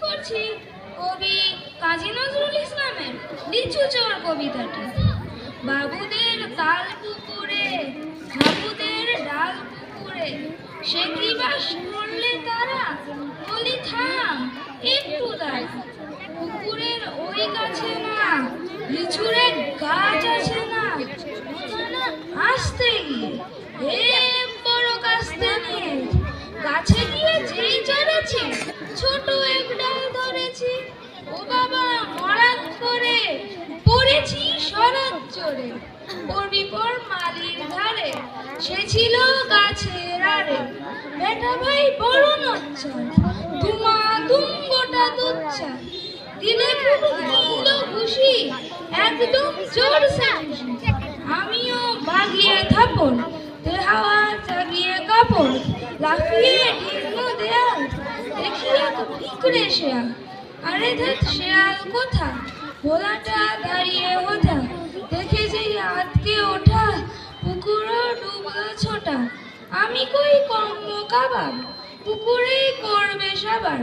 পড়ছি কবি কাজী নজরুল ইসলামের লিচু চোর কবিতাটি। বাবুদের তাল পুকুরে হাবুদের ডাল পুকুরে, সে কি বাস করলে তারা? বলি, থাম, একটু দাঁড়া। পুকুরের ওই গাছে না, লিচুরে গাছ চড়ে পড়বি পর মালির ধারে সে ছিল গাছের আরে বেটা ভাই বড় নচ্ছার দুমা দুম গোটা দুচ্ছা দিলে খুব খুশি একদম খুশি আমিও বাগিয়ে থাপড় তে হাওয়া জাগিয়ে কাপড় লাফিয়ে ঢিল দেয়াল দেখি এক ভিকরে শেয়াল। আরে দেখ শেয়াল কোথা? ভোলাটা দাঁড়িয়ে ওঠা দেখে যে আটকে ওঠা পুকুরও ডুবল ছোটা। আমি কই কাবার? পুকুরে করবে সবার।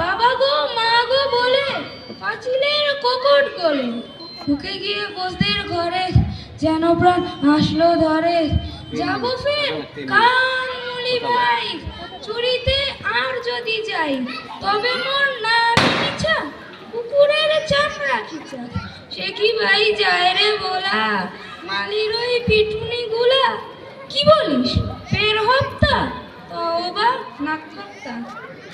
বাবা গো, মা গো বলে, পাঁচিলের কোকট গলে। ঢুকে গিয়ে বসদের ঘরে যেন প্রাণ আসলো ধরে। যাব ফের কান ভাই, চুরিতে আর যদি যাই, তবে মোর না সে কি ভাই যায় রে বলা? মালির ওই পিটুনি